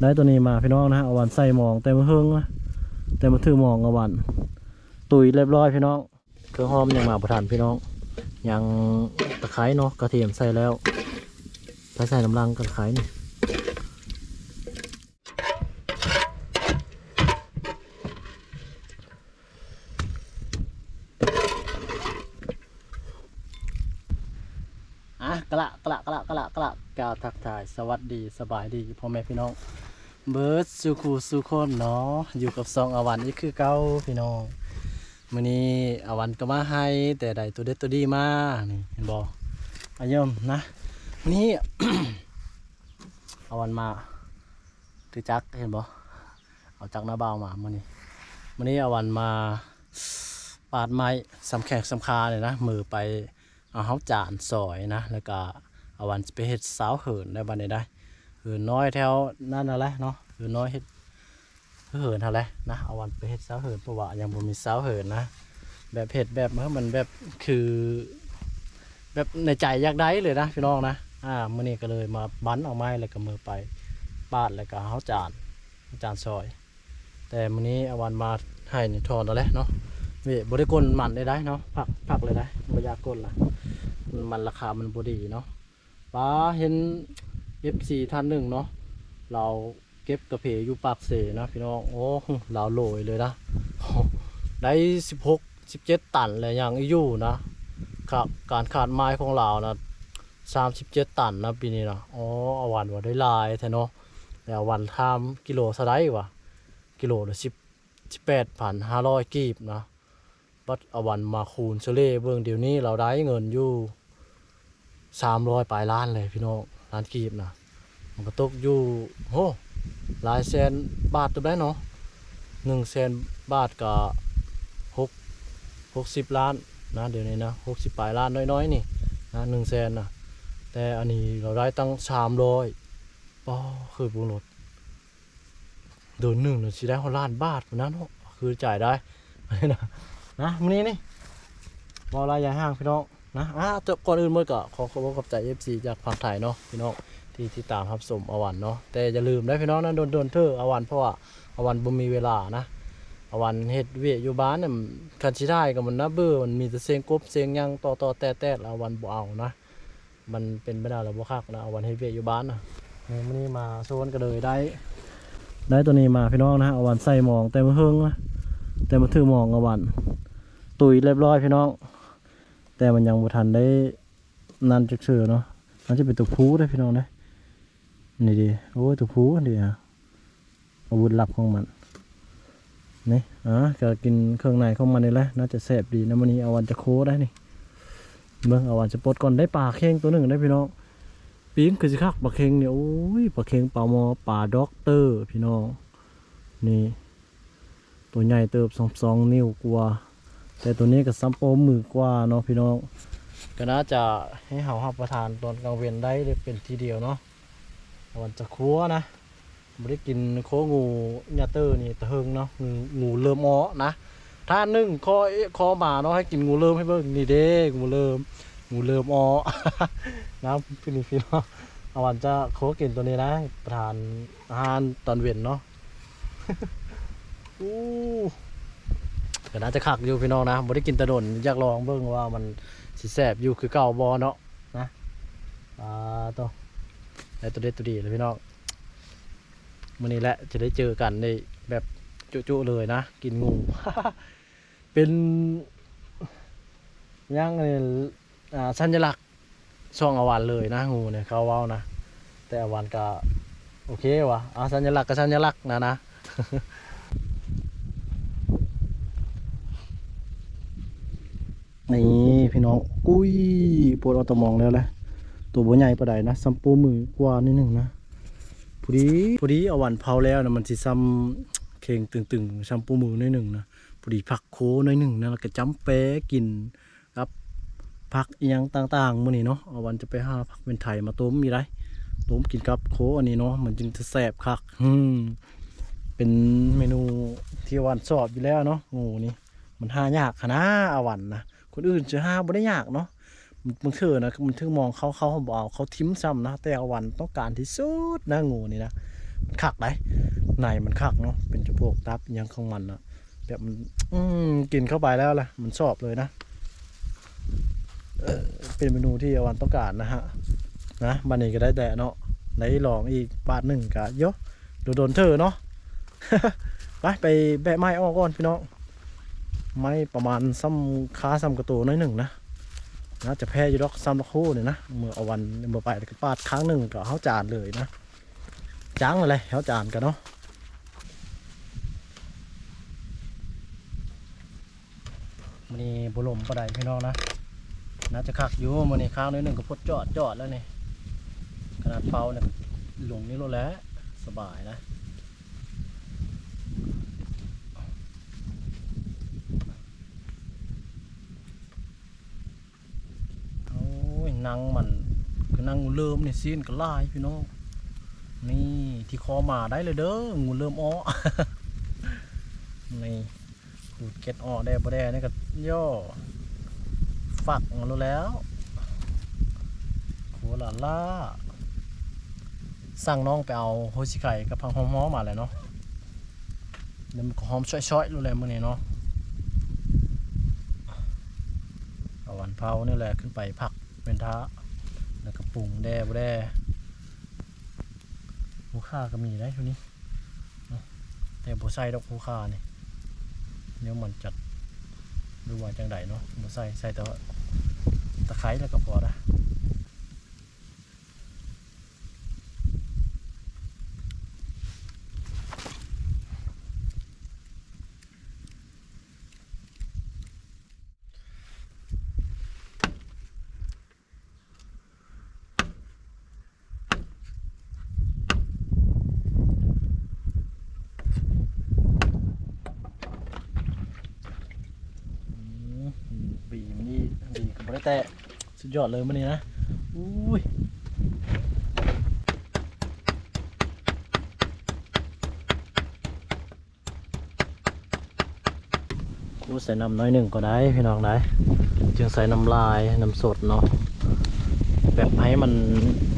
ได้ตัวนี้มาพี่น้องนะเอาวันใส่หมองแต่มาเฮิงนะแต่มาถือหมองเอาวัน ตุยเรียบร้อยพี่น้อง เครื่องหอมยังมาประทานพี่น้อง ยังตะไคร้เนาะกระเทียมใส่แล้วไปใส่น้ำลังกระไคร้นี่อะกระกระกระกะกระกาวทักทาย สวัสดีสบายดีพ่อแม่พี่น้อง เบิร์ดสุขูสุคนเนาะอยู่กับซองอวันนี่คือเก้าพี่น้องมื้อนี้อวันก็มาให้แต่ได้ตัวเด็ดตัวดีมานี่เห็นบ่อาเยี่ยมนะวันนี้อวันมาถือจักรเห็นบ่เอาจักรหน้าเบามามื้อนี้มื้อนี้อวันมาปาดไม้สำแขกสำคาเลยนะมือไปเอาเฮาจานซอยนะ แล้วก็อวันไปเฮ็ดสาวเหินได้บัดนี้ได้ หินน้อยแถวนั่นน่ะแหละเนาะหินน้อยเฮ็ดเหินเท่าไรนะเอาวันไปเฮ็ดเสาเหินเพราะว่ายังบ่มีเสาเหินนะแบบเฮ็ดแบบเมื่อมันแบบคือ แบบในใจอยากได้เลยนะพี่น้องนะอ่ามื้อนี้ก็เลยมาบั้นเอาไม้แล้วก็มือไปปาดแล้วก็เฮาจานจานซอย แต่มื้อนี้เอาวันมาให้นี่ทอนแล้วแหละเนาะเวบ่ได้กลมันได้ได้เนาะผักผักเลยได้บ่อยากลล่ะมันราคามันบดีเนาะป้าเห็น F4 ท่านหนึ่งเนาะเราเก็บกระเพาอยู่ปากเสนะพี่น้องโอ้เราโหลยเลยนะได้สิบหกสิบเจ็ดตันเลยยังอยู่นะครับการขาดไม้ของเรานะสามสิบเจ็ดตันนะปีนี้นะอ๋อเอาวันว่าได้ลายแท้เนาะแต่เอวันทำกิโลสไลด์วะกิโลละสิบสิบแปดพันห้าร้อยกีบนะบัดเอาวันมาคูณเฉลี่ยเบื้องเดี๋ยวนี้เราได้เงินอยู่สามร้อยปลายล้านเลยพี่น้อง ล้านกีบนะมันก็ตกอยู่โหหลายแสนบาทตัวได้เนาะหนึ่งแสนบาทก็หกหกสิบล้านนะเดี๋ยวนี้นะหกสิบปลายล้านน้อยๆนี่นะหนึ่งแสนนะแต่อันนี้เราได้ตั้งสามร้อยป้อคือบุญรถเดือนหนึ่งเราสิได้หล้านบาทนะเนาะคือจ่ายได้นะนะมื้อนี้นี่บอลายใหญ่ห้างพี่น้อง นะอะจบก่อนอื่นเมื่อก็ขอขอบคุณขอบใจ FC จากฝั่งไทยเนาะพี่น้องที่ที่ตามรับชมอวันเนาะแต่อย่าลืมนะพี่น้องนะโดนโดนเธออวันเพราะว่าอาวันบ่มีเวลานะอาวันเฮ็ดเวียอยู่บ้านเนี่ยคันสิได้ก็มันน่าเบื่อมันมีแต่เสียงกบเสียงยังต่อต่อแต่แต่อาวันบ่เอานะ มันเป็นไปได้แล้วบ่คักนะอาวันเฮ็ดเวียอยู่บ้านนะนี่มื้อนี้มาโซนก็เลยได้ ได้ตัวนี้มาพี่น้องนะอาวันใส่หมองแต่มาเฮิงนะแต่มาถือหมองอวัน ตุยเรียบร้อยพี่น้อง แต่มันยังบ่ทันได้นันจักเสือเนาะมันจะเป็นตัวผู้ได้พี่น้องได้นี่ดีโอ้ยตัวผู้นดีฮะอาวุธลับของมันนี่อะก็กินเครื่องในของมันนี่แหละน่าจะแซ่บดีนะมันนี้เอาวันจะโคได้นี่เบิ่งเอาวันจะปลดก่อนได้ปลาเค็งตัวหนึ่งได้พี่น้องปีนคือสิคักปลาเค็งเนี่ยโอ้ยปลาเค็งปลาหมอปลาด็อกเตอร์พี่น้องนี่ตัวใหญ่เติบสองสองนิ้วกว่า แต่ตัวนี้ก็ซ้ำโปมือกว่าเนาะพี่น้อง ก็น่าจะให้เหาหับประทานตอนกลางเวียนได้เลยเป็นทีเดียวเนาะวันจะครัวนะไม่ได้กินโคงูญาเตอร์นี่ตะเฮงเนาะงูงูเริ่มอ้อนะถ้านึ่งคอเอ๊ะคอหมาเนาะให้กินงูเริ่มให้เบิ่งนี่เด้งูเริ่มงูเริ่มอ้อนะพี่นี่พี่น้องเอาวันจะโคกินตัวนี้นะประทานอาหารตอนเวียนเนาะอู้ ก็น่าจะคักอยู่พี่น้องนะบ่ได้กินตะดนอยากลองเบิ่งว่ามันสิแซ่บอยู่คือเก่าบ่เนาะนะอ่าตัวได้ตัวเด็ดตัวดีเลยพี่น้องมื้อนี้แหละจะได้เจอกันในแบบจุๆเลยนะ กินงู เป็นย่างนี่อ่าสัญลักษณ์ช่องอวันเลยนะงูเนี่ยเขาว้านะ แต่อวันก็โอเควะอ่าสัญลักษณ์ก็สัญลักษณ์นะนะ นี่พี่น้ อุ้ยปวดเอาตะมองแล้วแหละตัวบัวใหญ่ปะไดนะซัมปูมือกว่านิดหนึ่งนะพอดีพอดีเอาหวานเผาแล้วนะมันสิซ้ำเข่งตึงๆซัมปูมือนิดหนึ่งนะพอดีผักโคนิดหนึ่งนะแล้วก็จ้ำแปะกินครับผักอีหยังต่างๆมื้อนี้เนาะเอาวันจะไปหาผักเป็นไทยมาต้มมีไรต้มกินกับโคอันนี้เนาะมันจึงจะแซ่บคักอืมเป็นเมนูที่วันชอบอยู่แล้วเนาะงูนี่มันหายากขนาดอาวันนะ คนอื่นจะห้าบ่ได้ยากเนาะบางเทื่อนะมันถึงมองเขาเขาเขาบอกเอาเขาทิ้มซ้ำนะแต่วันต้องการที่สุดนะงูนี่นะมันคักได้ในมันคักเนาะเป็นจะพวกตับยังของมันอะแบบมันอืมกินเข้าไปแล้วล่ะ มันชอบเลยนะเป็นเมนูที่อวันต้องการนะฮะนะบันนี้ก็ได้แต่เนาะได้ลองอีกบาทหนึ่งกะเยอะโดนเธอเนาะไปไปแบะไม้ออกก่อนพี่น้อง ไม้ประมาณซ้ำค้าซ้ำกระตูน้อยหนึ่งนะน่าจะแพ้ยูดอกซ้ำละคู่เนี่ยนะเมื่อเอาวันเมื่อไปก็ปาดครั้งหนึ่งก็เขาจานเลยนะจ้างอะไรเขาจานกันเนาะมันนี่บุลมประไดพี่น้องนะน่าจะคักอยู่มันนี่ค้างน้อยหนึ่งก็พดจอดจอดแล้วนี่ขนาดเผาเนี่ยหลงนี่รถแล้วสบายนะ โอ้ยห นังมันคือนังงูเริ่มเนี่ซีนก็ลายพี่น้องนี่ที่คอมาได้เลยเด้องูเริ่มอ้อนี่ขูดเก็ดอ้อได้บ่ได้นี่ก็ย่อฝักมาแล้วแล้วโคลาล่าสั่งน้องไปเอาโฮชิไก่กับพังหอมๆมาเลยเนาะเดี๋ยวมันก็หอมช่อยๆรู้เลยมื้อนี้เนาะเอาวันเผานี่แหละขึ้นไปผัก เป็นท้าแล้วก็ปรุงแด่บแด่หูค่าก็มีได้ช่นี้ แต่บัใส่ดอกหูค่านี่เนี้ยมันจัดดูว่าจังไดเนาะบัใส่ใส่แต่ว่าตะไคร้แล้วก็พอละอืมบีมันนี่ดีกับบ่ได้ แต่ สุดยอดเลยมื้อนี้นะ อุ้ยดูใส่น้ำน้อยหนึ่งก็ได้พี่น้องได้ จึงใส่น้ำลายน้ำสดเนาะ แบบให้มัน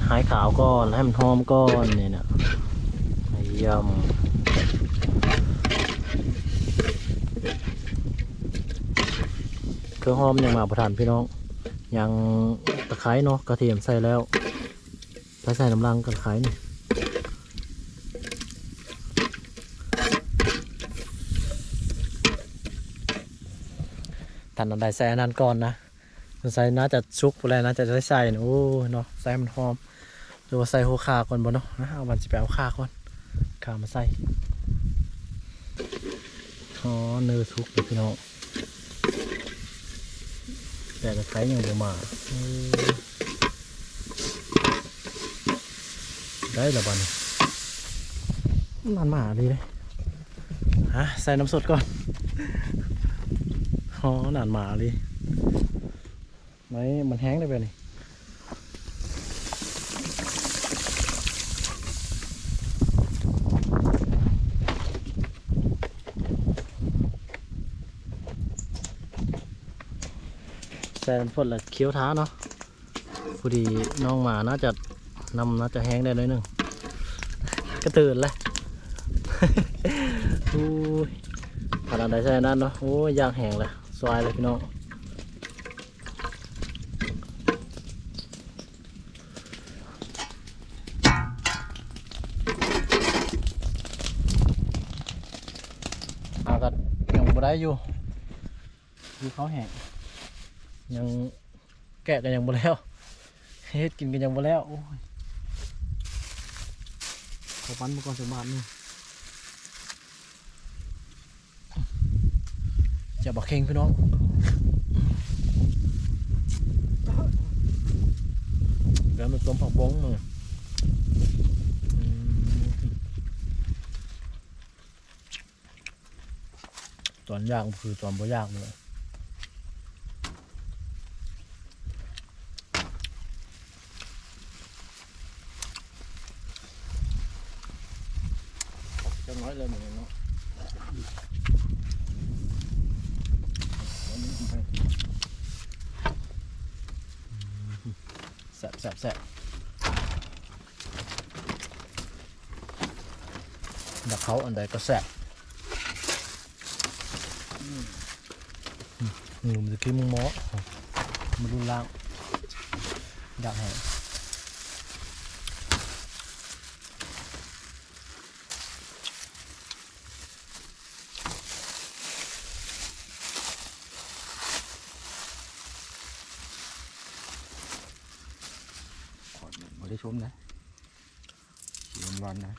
หายขาวก่อน ให้มันหอมก่อนนี่นะยำเครื่องหอมยังมาประทานพี่น้อง ยังตะไคร้เนาะกระเทียมใส่แล้วไปใส่น้ำลังกับตะไคร้นี่ตันอันใดใส่อันนั้นก่อนนะใส่น่าจะชุกอะไรน่าจะได้ใส่นะโอ้เนาะใส่มันหอมหรือว่าใส่หัวขาก่อนบ่เนาะเอามันจะไปเอาขาก่อนขามาใส่อ๋อเนื้อทุกเลยพี่น้อง แต่ก็ไคร้ยังบ่มาได้ละบันมันมาดีเลยฮะใส่น้ำสดก่อนอ๋อนานมาเลยไม่มันแห้งได้ไปนี่ ใส่น้ำสดแล้วเคี้ยวท้าเนาะพอดีน้องหมาน่าจะนำน่าจะแห้งได้หน่อยหนึงก็ตื่นเลยโอ้ยขนาดใดใส่นั่นเนาะโอ้ยยางแห้งเลยสวายเลยพี่น้องอากัยังบ่ได้อยู่อยู่เขาแห้ง ยังแกะกันยังบ่แล้วเฮ็ดกินกันยังบ่แล้วโอ้ยขอปั้นมาก่อนสักบาทนึงจะบักเข่งพี่น้องแล้วมันต้มผักบงหน่อยอืมตอนยากคือตอนบ่ยากเลย จะน้อยเลยเหมือนเนาะแสบแสบแสบอยากเขาอันใดก็แซ่บนี่มันจะกินมึงหมอมันรุนแรงอยากแหง ขอดไม่ได้ ชมนะสีวันนะ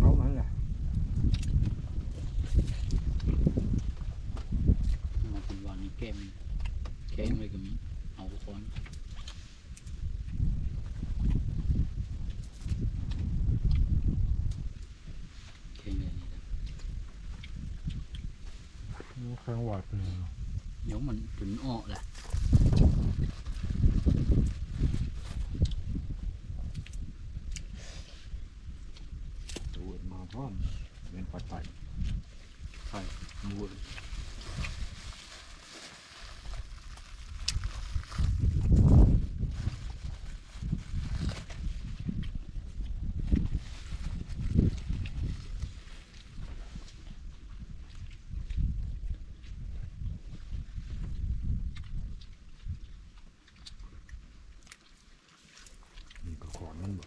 เอามันแหละ มาเป็นวันนี้เกมเกมเลยกับเอาคนเกมเลย นี่นะข้างวัดเลยเดี๋ยวมันถึงออกแหละ ตูดมาพร้อมเป็นปัดปัด ใช่ มูด นี่ก็ขอนมันบ่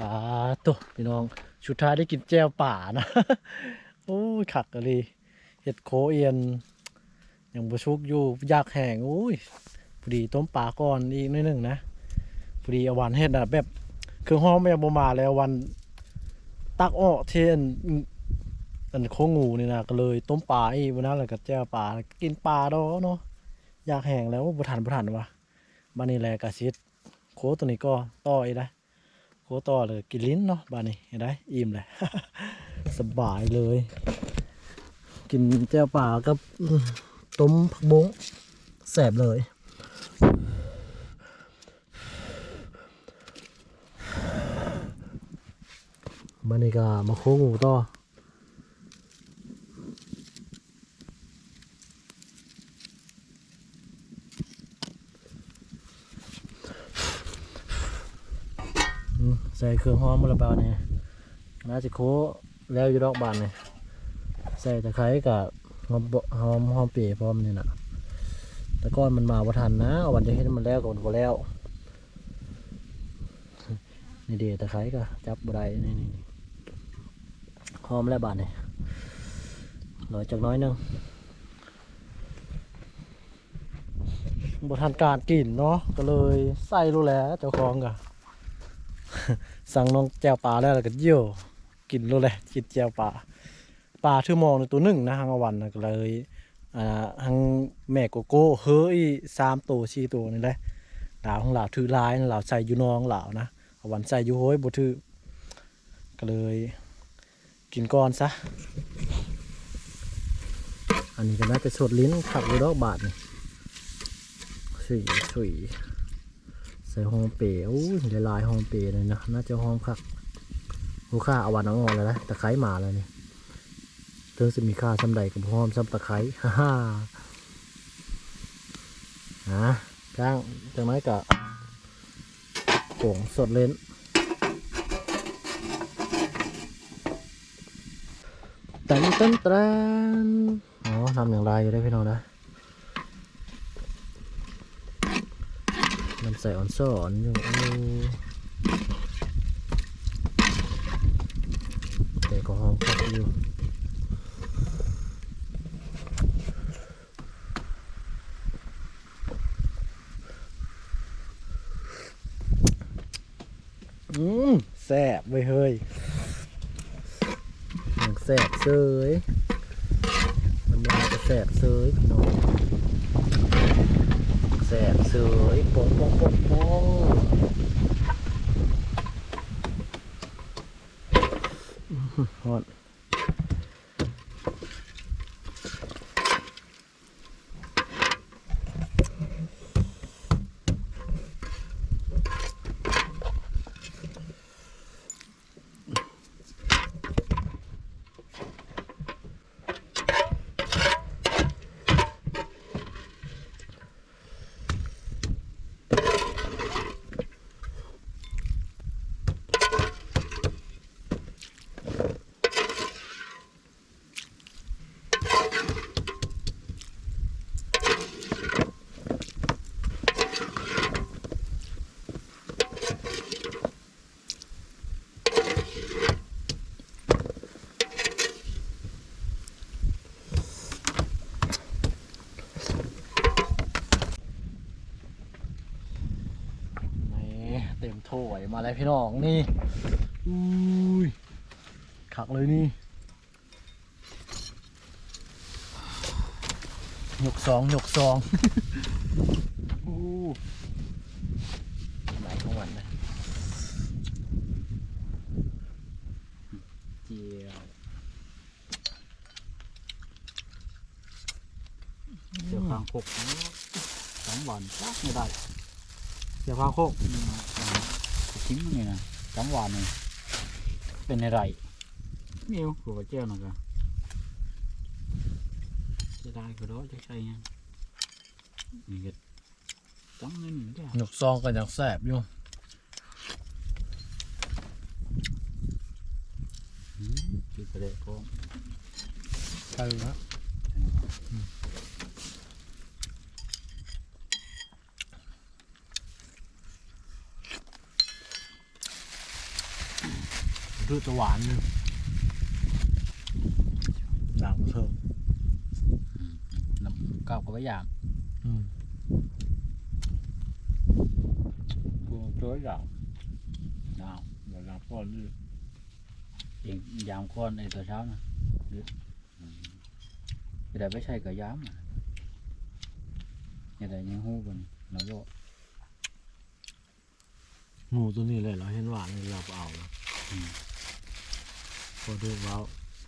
อ่า ตัวพี่น้องชุดท้ายได้กินแจ่วป่านะ โอ้ยขักกะลีเห็ดโคเอียนยังบชุกอยู่ยากแห้งโอ้ยพอดีต้มปลาก่อนอีกนิดหนึ่งนะพอดีอวันเห็ดอะแบบเครื่องห้องไม่ยังบ่มาแล้ววันตักอ้อเทยนอันโคงูนี่นะก็เลยต้มปลาอีกวันนั้นแหละก็แจ่วปลากินปลาดอเนาะอยากแห้งแล้วบ่ทันบ่ทันวะบ้านนี้แหละกะซิดโคตัวนี้ก็ต่ออีกนะ โคต่อเลยกินลิ้นเนาะบ้านนี้เห็นได้อิ่มเลย สบายเลย กินแจ่วป่ากับต้มผักบงแสบเลยบ้านนี้ก็มาโค้งหูต่ออืม ใส่เครื่องหอมมาและบาเนี่ยน่าจะโค้แล้วอยู่ดอกบานเนี่ยใส่ตะไคร้กับหอมหอมหอมเปียพร้อมนี่นะแต่ก้อนมันมาบ่ทันนะเอาวันจะให้มันแล้วก็มันบ่แล้วนี่เดียตะไคร้ก็จับบ่ได้นี่นี่หอมแล้วบานเนี่ยหน่อยจากน้อยหนึงบทันการกินเนาะก็เลยใส่รู้แล้วเจ้าของก็ สั่งน้องแจวปลาแล้วก็เยี่ยวกินรู้แหละกินแจวปลาปลาชื่อมองในตัวหนึ่งนะฮังอวันก็เลยอ่าฮังแม่โกโก้เฮ้ยสามตัวสี่ตัวนี่แหละหลาวของหลาวถือลายหลาวใส่อยู่นองหลาวนะเอวันใส่อยู่โห้ยบ่ถือก็เลย กินก่อนซะ อันนี้ก็น่าจะสดลิ้นขับอยู่ดอกบาทนี่สุยสุย ใส่หอมเปรี้ยวอู้ยละลายหอมเปรี้ยวเลยนะน่าจะหอมคักหูค่าเอาวันน้องอ่อนเลยนะตะไคร้มาเลยนี่ถึงจะมีค่าซ้ำใดกับหอมซ้ำตะไคร้ฮ่าฮ่าฮะก้างจากนั้นก็ผงสดเลนตันตันตันอ๋อทำอย่างไรอยู่ได้พี่น้องนะ ใส่ออนซ้อนอยู่แต่ก็หอมคักอยู่อืมแซ่บไปเฮ้ยแซ่บเซย ยปองปองปองปองอื้อหือฮอด นี่เต็ม ถ้วยพี่น้องนี่อุ้ยขักเลยนี่หยกสองหยกสองอู้ไหนของวันนะเจียวเจียวคางคกสองวันไม่ได้เดี๋ยวพาโคกอืม ทิ้งมันนี่นะสองวันนี่เป็นอะไรมิวกูว่าเจียวหน่อยกันจะได้ก็ได้จะใช่ยังนี่ก็จังเลยนี่จ้ะหยกซองกันอย่างแสบอยู่อืมจุดประเด็นพร้อมใช่แล้วดู จะหวานอยู่หนังเพิ่มน้ำก้าวก็ไม่อยากอืมกูช่วยอยากดาวเดี๋ยวรับก่อนดิเองยามก่อนไอ้ตัวเช้านะหรืออืมไม่ได้ไม่ใช่กับยามอะยังไงยังหู้กันเราโยหมูตัวนี้เลยเราเห็นหวานเลยเราเอาแล้วอืม พอดูเรา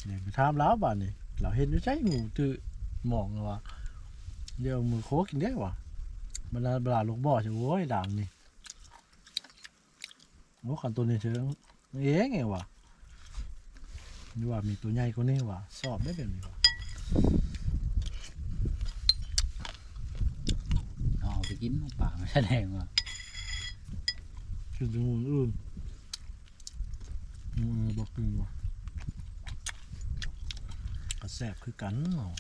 เนี่ยไปถามแล้วบ้านนี่เราเห็นไม่ใช่หมูตือหมองเลยว่ะเดี๋ยวมือโคกกินได้ว่ะบรรดาบลาลูกบ่อใช่โว้ยด่างนี่โอ้ขันตัวนี้เชิงเอ๊ะไงวะนี่ว่ามีตัวใหญ่กว่านี้ว่ะสอบได้แบบนี้ว่ะเอาไปกินน้ำป่าไม่แสดงว่าคือตัวงูอื่นงูอื่นบอกกินว่ะก็ แสบคือกันเนาะ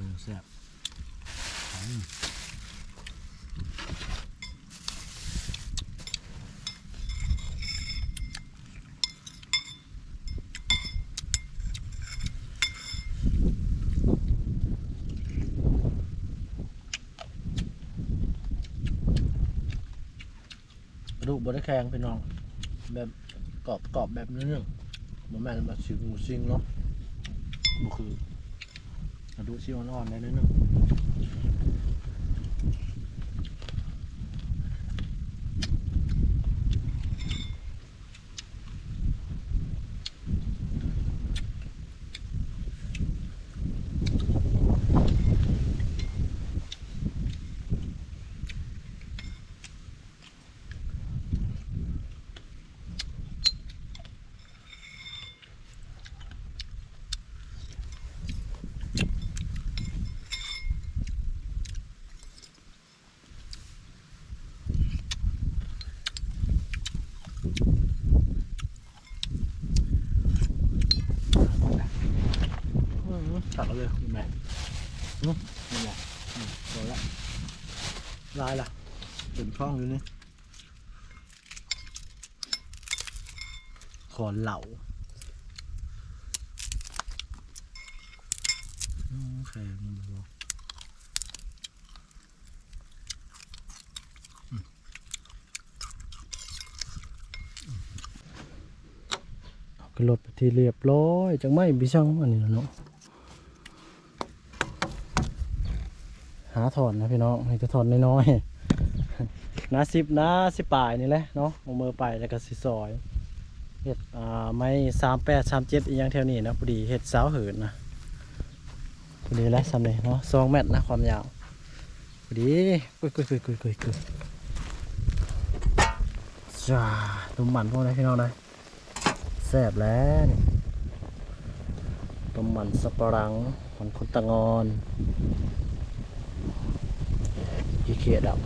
เป็แซ่บดูบริแข็งพี่น้อง แบบกรอบกรอบแบบเนื้อเนบ้อนแม่มาชิงงูซิงเนาะบุคือ ดูกซิอ่อนๆได้นิดนึง อืมตักเอาเลยคุณแม่อืม นี่แหละอืมโดนละลายละเต็มช่องอยู่นี่ขอเหล่าอืมแข็งมันบอกอืมเอาขึ้นรถไปที่เรียบร้อยจังไม่บิช่างอันนี้ล่ะเนาะ หาถอนนะพี่น้องนี่จะถอนน้อยๆนาสิบนาสิบปลายนี่แหละเนาะเอามือไปแล้วก็สิซอยเห็ดอ่าไม้สามแปดสามเจ็ดอีกอย่างแถวนี้นะพอดีเห็ดสาวเหินนะพอดีแล้วสำเลยเนาะสองเมตรนะความยาวพอดีกุยกุยกุยกุยกุยกุยจ้าตุ้มหมันพวกนี้พี่น้องเลยแซ่บแล้วนี่ต้มหมันสับปะรังมันคุตะงอน อีเขียดับ